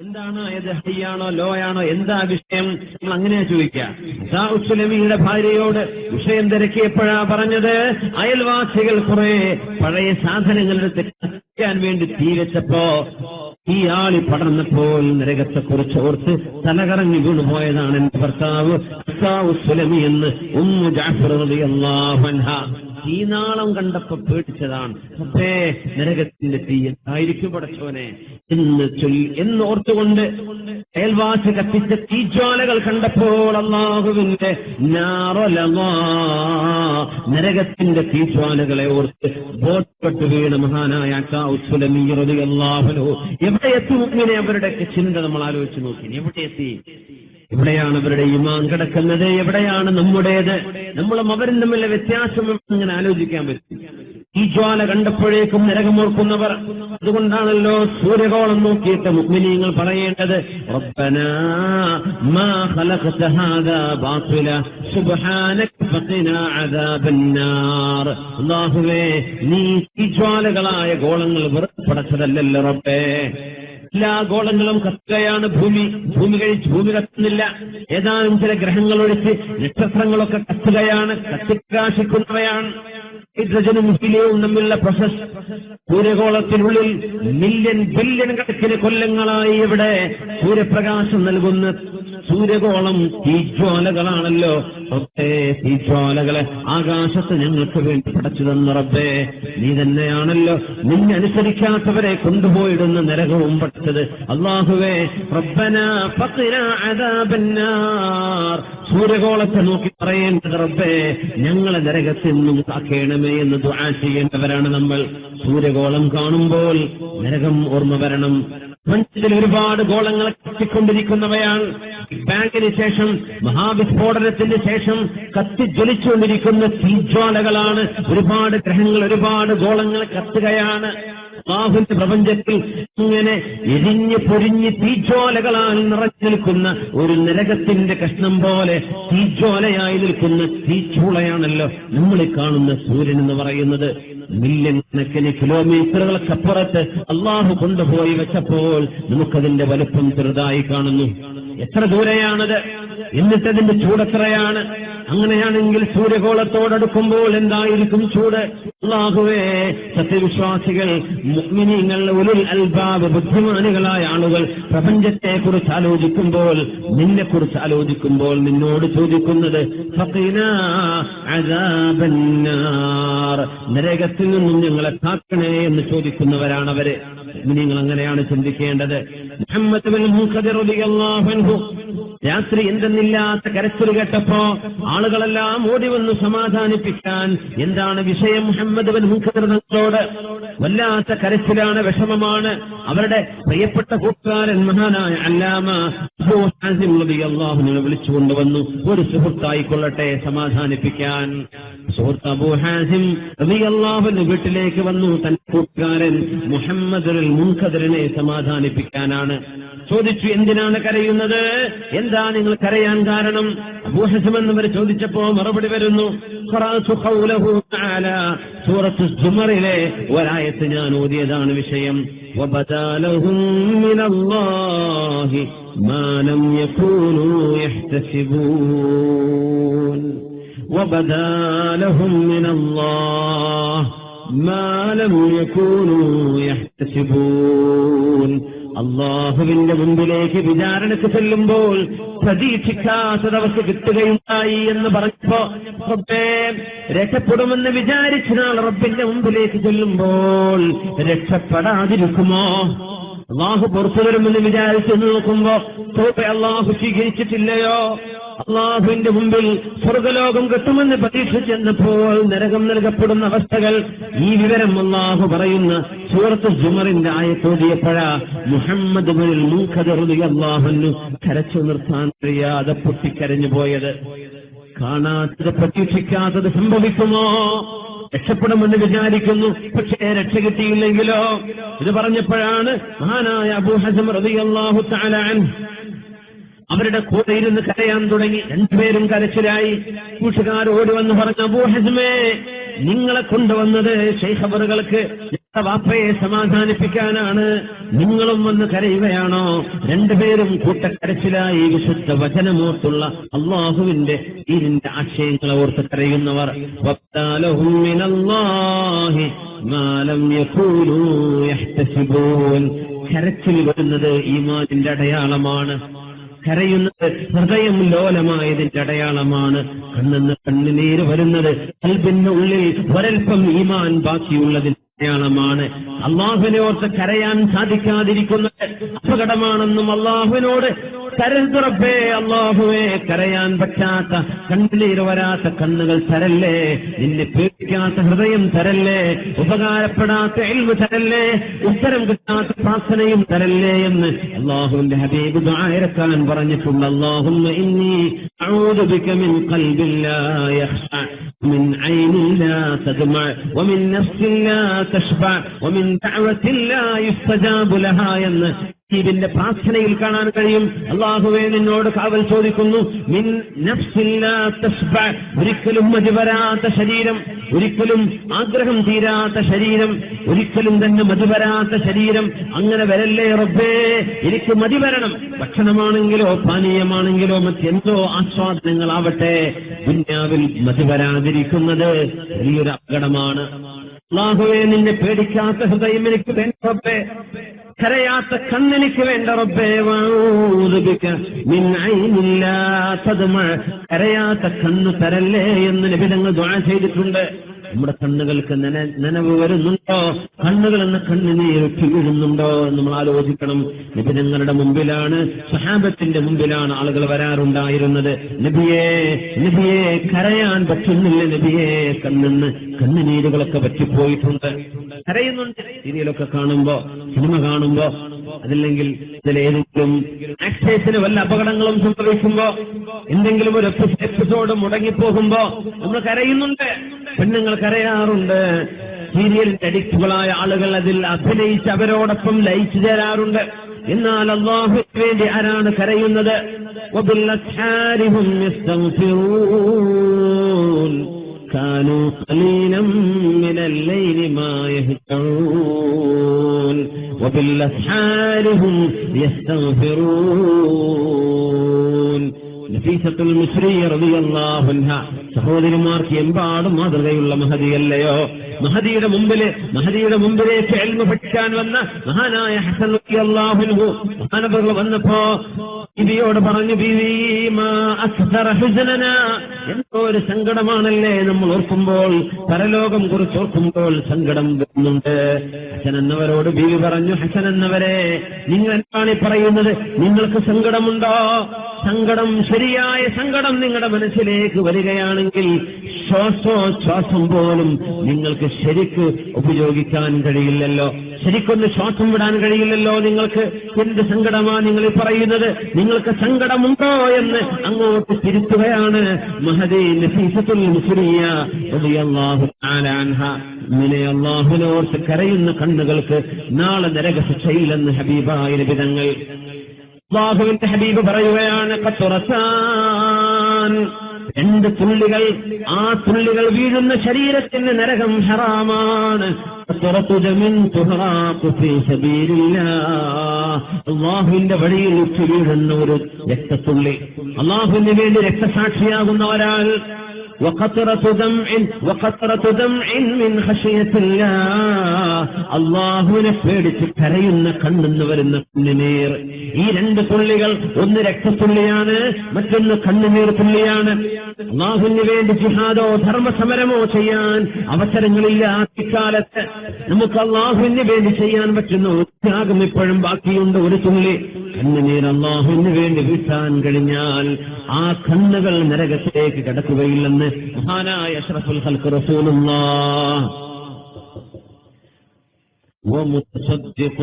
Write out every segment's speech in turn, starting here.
എന്താണ് ഏത് ഹൈയാണോ ലോ ആണോ എന്താ വിഷയം? നമ്മൾ അങ്ങനെയാ ചോദിക്കുക. ഭാര്യയോട് വിഷയം തിരക്കിയപ്പോഴാ പറഞ്ഞത് അയൽവാസികൾ കുറെ പഴയ സാധനങ്ങളെടുത്ത് കത്തിക്കാൻ വേണ്ടി തീ വെച്ചപ്പോ ഈ ആളി പടർന്നപ്പോൾ നരകത്തെ കുറിച്ച് ഓർത്ത് തലകറങ്ങി വീണുപോയതാണ് എന്റെ ഭർത്താവ്. സുലമി എന്ന് ഉമ്മു ജാഫർ അൻഹ തീനാളം കണ്ടപ്പോ പേടിച്ചതാണ്. അപ്പേ നരകത്തിന്റെ തീ എന്തായിരിക്കും പടച്ചോനെ? എന്ന് ചൊല്ലി എന്ന് ഓർത്തുകൊണ്ട് അയൽവാസി കത്തിച്ച തീജ്വാലകൾ കണ്ടപ്പോൾ അള്ളാഹുവിന്റെ നരകത്തിന്റെ തീജ്വാലകളെ ഓർത്ത് ബോധപ്പെട്ടു വീണ മഹാനായ അള്ളാഹുലോ എവിടെ എത്തി? മുക്കിനെ അവരുടെ ചിന്ത നമ്മൾ ആലോചിച്ച് നോക്കി. എവിടെ എത്തി? എവിടെയാണ് അവരുടെ ഇമാൻ കിടക്കുന്നത്? എവിടെയാണ് നമ്മുടേത്? നമ്മളും അവരും തമ്മിലെ വ്യത്യാസം ഇങ്ങനെ ആലോചിക്കാൻ പറ്റും. ഈ ജ്വാല കണ്ടപ്പോഴേക്കും നരകമോർക്കുന്നവർ അതുകൊണ്ടാണല്ലോ സൂര്യകോളം നോക്കിയിട്ട് മുഗ്മിനീങ്ങൾ പറയേണ്ടത് അല്ലാഹുവേ നീ ഈ ജ്വാലകളായ ഗോളങ്ങൾ വെറുതെ പടച്ചതല്ലല്ലോ റബ്ബേ. എല്ലാ ഗോളങ്ങളും കത്തുകയാണ് ഭൂമി. ഭൂമി കഴിച്ച് ഭൂമി കത്തുന്നില്ല. ഏതാനും ചില ഗ്രഹങ്ങൾ ഒഴിച്ച് നക്ഷത്രങ്ങളൊക്കെ കത്തുകയാണ് കത്തിപ്രകാശിക്കുന്നവയാണ് ഹൈഡ്രജനും ഹീലിയവും തമ്മിലുള്ള പ്രൊസസ് സൂര്യഗോളത്തിനുള്ളിൽ മില്യൺ ബില്യൺ കണക്കിന് കൊല്ലങ്ങളായി ഇവിടെ സൂര്യപ്രകാശം നൽകുന്ന. സൂര്യഗോളം തീജ്വാലകളാണല്ലോ റബ്ബേ തീജ്വാലകളെ ആകാശത്ത് ഞങ്ങൾക്ക് വേണ്ടി പടച്ചു തന്ന റബ്ബേ. നീ തന്നെയാണല്ലോ നിന്നെ അനുസരിക്കാത്തവരെ കൊണ്ടുപോയിടുന്ന നരകവും പഠിച്ചത് അള്ളാഹുവേ റബ്ബന സൂര്യഗോളത്തെ നോക്കി പറയേണ്ടത് റബ്ബേ ഞങ്ങളെ നരകത്തിൽ നിന്നും കാക്കേണമേ എന്ന് ദുആ ചെയ്യേണ്ടവരാണ് നമ്മൾ. സൂര്യഗോളം കാണുമ്പോൾ നരകം ഓർമ്മ വരണം. പ്രപഞ്ചത്തിൽ ഒരുപാട് ഗോളങ്ങൾ കത്തിക്കൊണ്ടിരിക്കുന്നവയാണ്. ബാങ്കിന് ശേഷം മഹാവിസ്ഫോടനത്തിന് ശേഷം കത്തിജ്വലിച്ചുകൊണ്ടിരിക്കുന്ന തീജ്വാലകളാണ്. ഒരുപാട് ഗ്രഹങ്ങൾ ഒരുപാട് ഗോളങ്ങൾ കത്തുകയാണ്. ബാഹുന്റെ പ്രപഞ്ചത്തിൽ ഇങ്ങനെ എരിഞ്ഞ് പൊരിഞ്ഞ് തീജ്വാലകളാൽ നിറഞ്ഞു നിൽക്കുന്ന ഒരു നരകത്തിന്റെ കഷ്ണം പോലെ തീജ്വാലയായി നിൽക്കുന്ന തീച്ചൂളയാണല്ലോ നമ്മൾ കാണുന്ന സൂര്യൻ എന്ന് പറയുന്നത്. മില്യൺ കണക്കിന് കിലോമീറ്ററുകൾക്കപ്പുറത്ത് അള്ളാഹു കൊണ്ടുപോയി വെച്ചപ്പോൾ നമുക്കതിന്റെ വലുപ്പം ചെറുതായി കാണുന്നു. എത്ര ദൂരെയാണത്? എന്നിട്ടതിന്റെ ചൂടെത്രയാണ്? അങ്ങനെയാണെങ്കിൽ സൂര്യഗോളത്തോടടുക്കുമ്പോൾ എന്തായിരിക്കും ചൂട്? അള്ളാഹുവേ സത്യവിശ്വാസികൾ മുഗ്മിനിങ്ങൾ ഉലുൽ അൽബാബ് ബുദ്ധിമാനികളായ ആളുകൾ പ്രപഞ്ചത്തെ കുറിച്ച് ആലോചിക്കുമ്പോൾ നിന്നെ കുറിച്ച് ആലോചിക്കുമ്പോൾ നിന്നോട് ചോദിക്കുന്നത്. നരകത്തിൽ നിന്നും ഞങ്ങളെ കാക്കണേ എന്ന് ചോദിക്കുന്നവരാണ് അവർ. നിങ്ങൾ അങ്ങനെയാണ് ചിന്തിക്കേണ്ടത്. മുഹമ്മദ് രാത്രി എന്തെന്നില്ലാത്ത കരച്ചിൽ കേട്ടപ്പോ ആളുകളെല്ലാം ഓടി വന്ന് സമാധാനിപ്പിക്കാൻ എന്താണ് വിഷയം മുഹമ്മദ് ബൻ മുഖദിർ തങ്ങളോട്? വല്ലാത്ത കരച്ചിലാണ് വിഷമമാണ്. അവരുടെ പ്രിയപ്പെട്ട കൂട്ടുകാരൻ മഹാനായ അല്ലാമ റളിയല്ലാഹുവിനെ വിളിച്ചു കൊണ്ടുവന്നു. ഒരു സുഹൃത്തായിക്കൊള്ളട്ടെ സമാധാനിപ്പിക്കാൻ. സുഹൃത്ത് ഹാസിം റളിയല്ലാഹുവിന്റെ വീട്ടിലേക്ക് വന്നു. തന്റെ കൂട്ടുകാരൻ മുഹമ്മദ് മുൻഖദറിനെ സമാധാനിപ്പിക്കാനാണ്. ചോദിച്ചു എന്തിനാണ് കരയുന്നത്? എന്താ നിങ്ങൾ കരയാൻ കാരണം അബൂഹസം എന്നവർ ചോദിച്ചപ്പോ മറുപടി വരുന്നു ഖറഅതു ഖൗലഹു തആല സൂറത്ത് സുമറിലെ ഒരായത്ത് ഞാൻ ഓതിയതാണ് വിഷയം وبدا لهم من الله ما لم يكونوا يحتسبون وبدا لهم من الله ما لم يكونوا يحتسبون അള്ളാഹുവിന്റെ മുമ്പിലേക്ക് വിചാരണക്ക് ചെല്ലുമ്പോൾ പ്രതീക്ഷിക്കാത്തത് അവർക്ക് കിട്ടുകയുണ്ടായി എന്ന് പറഞ്ഞപ്പോ റബ്ബേ രക്ഷപ്പെടുമെന്ന് വിചാരിച്ച നാൾ റബ്ബിന്റെ മുമ്പിലേക്ക് ചെല്ലുമ്പോൾ രക്ഷപ്പെടാതിരിക്കുമോ? അള്ളാഹു പുറത്തു വരുമെന്ന് വിചാരിച്ചു നോക്കുമ്പോ തോപ്പെ അള്ളാഹു സ്വീകരിച്ചിട്ടില്ലയോ? അള്ളാഹുവിന്റെ മുമ്പിൽ സ്വർഗലോകം കിട്ടുമെന്ന് പ്രതീക്ഷിച്ചെന്നപ്പോൾ നരകം നൽകപ്പെടുന്ന അവസ്ഥകൾ ഈ വിവരം അള്ളാഹു പറയുന്ന സൂറത്ത് ജുമറിന്റെ ആയത്തോടിയപ്പോഴ മുഹമ്മദ് അള്ളാഹുന്നു കരച്ചു നിർത്താൻ കഴിയാതെ പൊട്ടിക്കരഞ്ഞു പോയത്. കാണാത്തത് പ്രതീക്ഷിക്കാത്തത് സംഭവിക്കുമോ? രക്ഷപ്പെടുമെന്ന് വിചാരിക്കുന്നു. പക്ഷേ രക്ഷ കിട്ടിയില്ലെങ്കിലോ? ഇത് പറഞ്ഞപ്പോഴാണ് മഹാനായ അബൂഹസം റളിയല്ലാഹു തആല അൻഹു അവരുടെ കൂടെ ഇരുന്ന് കരയാൻ തുടങ്ങി രണ്ടുപേരും കരച്ചിലായി. കൂട്ടുകാർ ഓടി വന്ന് പറഞ്ഞു അബൂഹസ്മേ നിങ്ങളെ കൊണ്ടുവന്നത് ശൈഖബറുകൾക്ക് വാപ്പയെ സമാധാനിപ്പിക്കാനാണ്. നിങ്ങളും വന്ന് കരയുകയാണോ? രണ്ടുപേരും കൂട്ടക്കരച്ചിലായി. വിശുദ്ധ വചനമോർത്തുള്ള അള്ളാഹുവിന്റെ ഇതിന്റെ ആശയങ്ങളെ ഓർത്ത് കരയുന്നവർ കരച്ചിൽ വരുന്നത് ഈമാനിന്റെ അടയാളമാണ്. കരയുന്നത് ഹൃദയം ലോലമായതിന്റെ അടയാളമാണ്. കണ്ണെന്ന് കണ്ണുനീര് വരുന്നത് കൽബിന്റെ ഉള്ളിൽ ഒരൽപ്പം ഈമാൻ ബാക്കിയുള്ളതിന്റെ അടയാളമാണ്. അള്ളാഹുവിനെ ഓർത്ത് കരയാൻ സാധിക്കാതിരിക്കുന്നത് അപകടമാണെന്നും അള്ളാഹുവിനോട് കരുതുറപ്പേ അള്ളാഹുവെ കരയാൻ പറ്റാത്ത കണ്ണുനീര് വരാത്ത കണ്ണുകൾ തരല്ലേ നിന്നെ പേടിക്കാത്ത ഹൃദയം തരല്ലേ ഉപകാരപ്പെടാത്ത എൽവ് തരല്ലേ ഉത്തരം കിട്ടാത്ത പ്രാർത്ഥനയും തരല്ലേ എന്ന് അള്ളാഹുവിന്റെ ഹബീബ് ദുആയിരക്കാൻ പറഞ്ഞിട്ടുണ്ട് അള്ളാഹുമ്മ ഇന്നി أعوذ بك من قلب لا يخشع ومن عين لا تدمع ومن نفس لا تشبع ومن دعوة لا يستجاب لها എന്ന് ഇതിന്റെ പ്രാർത്ഥനയിൽ കാണാൻ കഴിയും. അള്ളാഹുവെ നിന്നോട് കാവൽ ചോദിക്കുന്നു. മിൻ. ഒരിക്കലും മതി വരാത്ത ശരീരം. ഒരിക്കലും ആഗ്രഹം തീരാത്ത ശരീരം. ഒരിക്കലും തന്നെ മതി വരാത്ത ശരീരം. അങ്ങനെ വരല്ലേ റബ്ബേ? എനിക്ക് മതി വരണം. ഭക്ഷണമാണെങ്കിലോ പാനീയമാണെങ്കിലോ മറ്റെന്തോ ആസ്വാദനങ്ങളാവട്ടെ. ദുന്യാവിൽ മതി വരാതിരിക്കുന്നത് വലിയൊരു അപകടമാണ്. അള്ളാഹുവെ നിന്നെ പേടിക്കാത്ത ഹൃദയം എനിക്ക് വേണ്ട കരയാത്ത കണ്ണെനിക്ക് വേണ്ട റബ്ബേ. കരയാത്ത കണ്ണ് തരല്ലേ എന്ന് ലഭിതങ്ങൾ ദ്വാ ചെയ്തിട്ടുണ്ട് നമ്മുടെ കണ്ണുകൾക്ക് നന നനവ് വരുന്നുണ്ടോ? കണ്ണുകൾ എന്ന കണ്ണുനീരൊട്ടി വീഴുന്നുണ്ടോ എന്ന് നമ്മൾ ആലോചിക്കണം. നിബിനങ്ങളുടെ മുമ്പിലാണ് സഹാബത്തിന്റെ മുമ്പിലാണ് ആളുകൾ വരാറുണ്ടായിരുന്നത്. നബിയെ നബിയെ കരയാൻ പറ്റുന്നില്ല നബിയെ. കണ്ണെന്ന് കണ്ണുനീരുകളൊക്കെ പറ്റിപ്പോയിട്ടുണ്ട് കരയുന്നുണ്ട്. രീതിയിലൊക്കെ കാണുമ്പോ സിനിമ കാണുമ്പോ അതല്ലെങ്കിൽ ഇതിലേതെങ്കിലും ആക്ടേഴ്സിന് വല്ല അപകടങ്ങളും സംഭവിക്കുമ്പോ എന്തെങ്കിലും ഒരു എപ്പി- എപ്പിസോഡ് മുടങ്ങിപ്പോകുമ്പോ നമ്മൾ കരയുന്നുണ്ട് പെണ്ണുങ്ങൾ കരയാറുണ്ട് സീരിയലിന്റെ അഡിക്റ്റുകളായ ആളുകൾ അതിൽ അഭിനയിച്ച് അവരോടൊപ്പം ലയിച്ചു ചേരാറുണ്ട് എന്നാൽ അള്ളാഹുവിന് വേണ്ടി ആരാണ് കരയുന്നത് وبالأسحار هم يستغفرون كانوا قليلا من الليل ما يهجعون وبالأسحار هم يستغفرون നഫീസത്തുൽ മിസ്രിയ റളിയല്ലാഹു അൻഹ സഹോദരിമാർക്ക് എമ്പാടും മാതൃകയുള്ള മഹദിയല്ലയോ മഹദിയുടെ മുമ്പില് മഹദിയുടെ മുമ്പിലേക്ക് എൽമ പഠിക്കാൻ വന്ന മഹാനായ ഹസൻ റളിയല്ലാഹു അൻഹു മഹാനബികൾ വന്നപ്പോ ബീവിയോട് പറഞ്ഞു ബീവി എന്തോ ഒരു സങ്കടമാണല്ലേ നമ്മൾ ഓർക്കുമ്പോൾ പരലോകം കുറിച്ച് ഓർക്കുമ്പോൾ സങ്കടം വരുന്നുണ്ട്. ഹസൻ എന്നവരോട് ബീവി പറഞ്ഞു ഹസൻ എന്നവരെ നിങ്ങൾ എന്താണ് പറയുന്നത്? നിങ്ങൾക്ക് സങ്കടമുണ്ടോ? സങ്കടം ശരിയായ സങ്കടം നിങ്ങളുടെ മനസ്സിലേക്ക് വരികയാണെങ്കിൽ ശ്വാസോച്ഛ്വാസം പോലും നിങ്ങൾക്ക് ശരിക്ക് ഉപയോഗിക്കാൻ കഴിയില്ലല്ലോ. ശരിക്കൊന്ന് ശ്വാസം വിടാൻ കഴിയില്ലല്ലോ. നിങ്ങൾക്ക് എന്ത് സങ്കടമാ നിങ്ങൾ പറയുന്നത്? നിങ്ങൾക്ക് സങ്കടമുണ്ടോ എന്ന് അങ്ങോട്ട് തിരുത്തുകയാണ്. മഹദി കരയുന്ന കണ്ണുകൾക്ക് നാളെ നരകശിക്ഷയില്ലെന്ന് ഹബീബായ നബിതങ്ങൾ. അള്ളാഹുവിന്റെ ഹബീബ് പറയുകയാണ് രണ്ട് തുള്ളികൾ? ആ തുള്ളികൾ വീഴുന്ന ശരീരത്തിന് നരകം ഹറാമാണ്. അള്ളാഹുവിന്റെ വഴിയിൽ ഉച്ച വീഴുന്ന ഒരു രക്തത്തുള്ളി. അള്ളാഹുവിന് വേണ്ടി രക്തസാക്ഷിയാകുന്ന ഒരാൾ അള്ളാഹുവിനെ പേടിച്ച് കരയുന്ന കണ്ണെന്ന് വരുന്ന കണ്ണുനീർ ഈ രണ്ട് പുള്ളികൾ ഒന്ന് രക്തപ്പുള്ളിയാണ് മറ്റൊന്ന് കണ്ണുനീർ പുള്ളിയാണ്. അള്ളാഹുവിന് വേണ്ടി ജിഹാദോ ധർമ്മസമരമോ ചെയ്യാൻ അവസരങ്ങളില്ല ഇക്കാലത്ത് നമുക്ക് അള്ളാഹുവിന് വേണ്ടി ചെയ്യാൻ പറ്റുന്ന ത്യാഗം ഇപ്പോഴും ബാക്കിയുണ്ട് ഒരു തുള്ളി. കണ്ണുനീർ അള്ളാഹുവിന് വേണ്ടി വീട്ടാൻ കഴിഞ്ഞാൽ ആ കണ്ണുകൾ നരകത്തിലേക്ക് കടക്കുകയില്ലെന്ന് മഹാനായ അഷ്റഫുൽ ഖൽഖ് റസൂലുള്ളാഹ് ومتصدق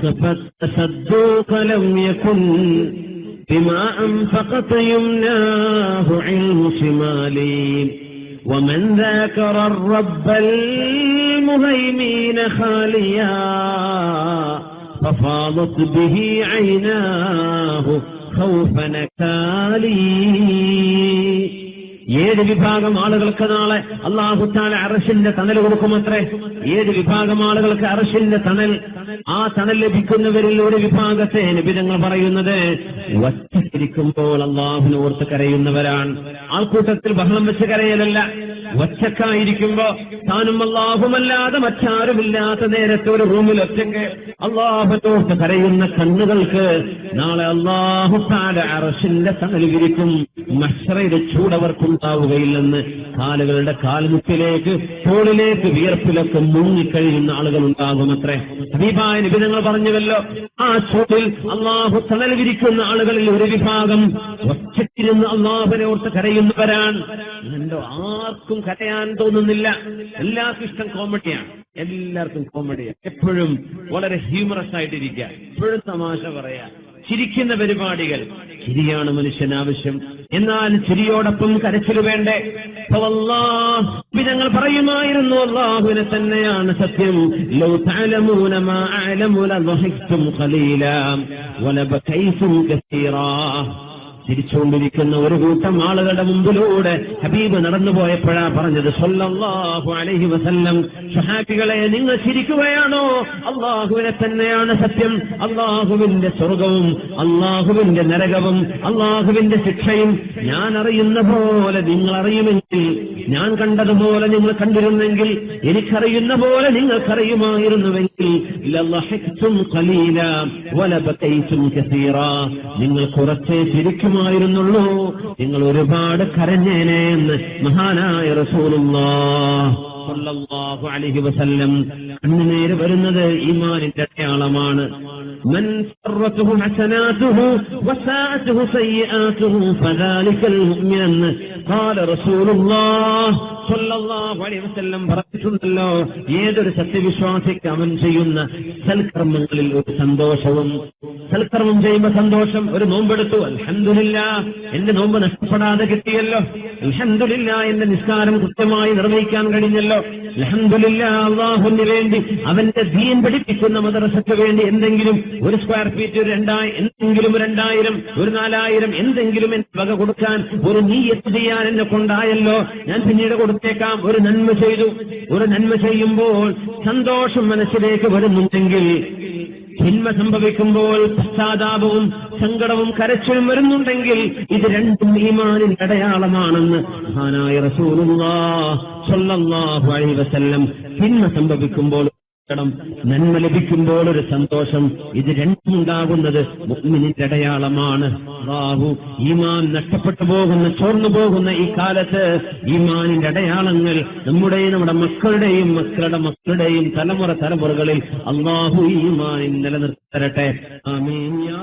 خفت تصدق لم يكن بما أنفقت يمناه علم شمالي ومن ذاكر الرب المهيمين خاليا ففاضت به عيناه خوف نكالي ഏഴ് വിഭാഗം ആളുകൾക്ക് നാളെ അള്ളാഹുത്താല അറശിന്റെ തണൽ കൊടുക്കുമത്രേ? ഏത് വിഭാഗം ആളുകൾക്ക് അറശിന്റെ തണൽ? ആ തണൽ ലഭിക്കുന്നവരിൽ ഒരു വിഭാഗത്തെ നിബിധങ്ങൾ പറയുന്നത് ഒറ്റക്കിരിക്കുമ്പോൾ അള്ളാഹുവിനെ ഓർത്ത് കരയുന്നവരാണ്. ആൾക്കൂട്ടത്തിൽ ബഹളം വെച്ച് കരയലല്ല. ഒറ്റക്കായിരിക്കുമ്പോ താനും അള്ളാഹുമല്ലാതെ മറ്റാരുമില്ലാത്ത നേരത്തെ ഒരു റൂമിൽ ഒറ്റയ്ക്ക് അള്ളാഹുനോർത്ത് കരയുന്ന കണ്ണുകൾക്ക് നാളെ അള്ളാഹു താല അറശിന്റെ തണൽ വിരിക്കും. മഷറയുടെ ചൂടവർക്കുണ്ടാവുകയില്ലെന്ന് കാലുകളുടെ കാൽമുക്കിലേക്ക് തോളിലേക്ക് വിയർപ്പിലൊക്കെ മുങ്ങിക്കഴിയുന്ന ആളുകൾ ഉണ്ടാകും അത്രേ ഹബീബായ നിബിധങ്ങൾ പറഞ്ഞുവല്ലോ ആ ചൂടിൽ അള്ളാഹു തണൽ വിരിക്കുന്ന ആളുകളിൽ ഒരു വിഭാഗം ഒറ്റക്കിരുന്ന് അള്ളാഹുവിനെ ഓർത്ത് കരയുന്നവരാണ്. എന്തോ ആർക്കും കരയാൻ തോന്നുന്നില്ല. എല്ലാവർക്കും ഇഷ്ടം കോമഡിയാണ്. എല്ലാവർക്കും കോമഡിയാണ്. എപ്പോഴും വളരെ ഹ്യൂമറസ് ആയിട്ടിരിക്കുക. എപ്പോഴും തമാശ പറയാ. ചിരിക്കുന്ന പരിപാടികൾ. ചിരിയാണ് മനുഷ്യൻ ആവശ്യം. എന്നാൽ ചിരിയോടൊപ്പം കരച്ചിൽ വേണ്ടേ? ഞങ്ങൾ പറയുമായിരുന്നു അള്ളാഹുവിനെ തന്നെയാണ് സത്യം. തിരിച്ചുകൊണ്ടിരിക്കുന്ന ഒരു കൂട്ടം ആളുകളുടെ മുമ്പിലൂടെ ഹബീബ് നടന്നുപോയപ്പോഴാ പറഞ്ഞത് സൊല്ലാഹു അലഹി വസല്ലം. ഷഹാബികളെ നിങ്ങൾ ചിരിക്കുകയാണോ? അള്ളാഹുവിനെ തന്നെയാണ് സത്യം. അള്ളാഹുവിന്റെ സ്വർഗവും അള്ളാഹുവിന്റെ നരകവും അള്ളാഹുവിന്റെ ശിക്ഷയും ഞാൻ അറിയുന്ന പോലെ നിങ്ങൾ അറിയുമെങ്കിൽ ഞാൻ കണ്ടതുപോലെ നിങ്ങൾ കണ്ടിരുന്നെങ്കിൽ എനിക്കറിയുന്ന പോലെ നിങ്ങൾക്കറിയുമായിരുന്നുവെങ്കിൽ നിങ്ങൾ കുറച്ചേ ചിരിക്കും ചിരിക്കുമായിരുന്നുള്ളൂ നിങ്ങൾ ഒരുപാട് കരഞ്ഞേനെ എന്ന് മഹാനായ റസൂലുള്ളാഹ് സല്ലല്ലാഹു അലൈഹി വസല്ലം. വരുന്നത് ഈമാനിന്റെ അടയാളമാണ്. മൻ അലൈഹി വസല്ലം പറഞ്ഞിട്ടുണ്ടല്ലോ ഏതൊരു സത്യവിശ്വാസിക്ക് അവൻ ചെയ്യുന്ന സൽക്കർമ്മങ്ങളിൽ ഒരു സന്തോഷവും സൽക്കർമ്മം ചെയ്യുമ്പോ സന്തോഷം ഒരു നോമ്പെടുത്തു അൽഹംദുലില്ല എന്റെ നോമ്പ് നഷ്ടപ്പെടാതെ കിട്ടിയല്ലോ അൽഹംദുലില്ല എന്റെ നിസ്കാരം കൃത്യമായി നിർവഹിക്കാൻ കഴിഞ്ഞല്ലോ അൽഹംദുലില്ല അള്ളാഹുന് വേണ്ടി അവന്റെ ദീൻ പഠിപ്പിക്കുന്ന മദ്രസക്ക് വേണ്ടി എന്തെങ്കിലും ഒരു സ്ക്വയർ ഫീറ്റ് ഒരു രണ്ടായിരം എന്തെങ്കിലും രണ്ടായിരം ഒരു നാലായിരം എന്തെങ്കിലും എന്റെ വക കൊടുക്കാൻ ഒരു നീയത്ത് ചെയ്യാൻ എന്നെ കൊണ്ടായല്ലോ. ഞാൻ പിന്നീട് കൊടുത്തേക്കാം. ഒരു നന്മ ചെയ്തു. ഒരു നന്മ ചെയ്യുമ്പോൾ സന്തോഷം മനസ്സിലേക്ക് വരുന്നുണ്ടെങ്കിൽ തിന്മ സംഭവിക്കുമ്പോൾ പശ്ചാത്താപവും സങ്കടവും കരച്ചിലും വരുന്നുണ്ടെങ്കിൽ ഇത് രണ്ടും ഈമാനിന്റെ അടയാളമാണെന്ന് മഹാനായ റസൂലുള്ള സ്വല്ലല്ലാഹു അലൈഹി വസല്ലം തിന്മ സംഭവിക്കുമ്പോൾ സങ്കടം, നന്മ ലഭിക്കുമ്പോൾ ഒരു സന്തോഷം. ഇത് രണ്ടും ഉണ്ടാകുന്നത് അടയാളമാണ്. അല്ലാഹു ഈമാൻ നഷ്ടപ്പെട്ടു പോകുന്ന ചോർന്നു പോകുന്ന ഈ കാലത്ത് ഈമാനിന്റെ അടയാളങ്ങൾ നമ്മുടെയും നമ്മുടെ മക്കളുടെയും മക്കളുടെ മക്കളുടെയും തലമുറ തലമുറകളിൽ അള്ളാഹു ഈമാനിൽ നിലനിർത്തരട്ടെ. ആമീൻ യാ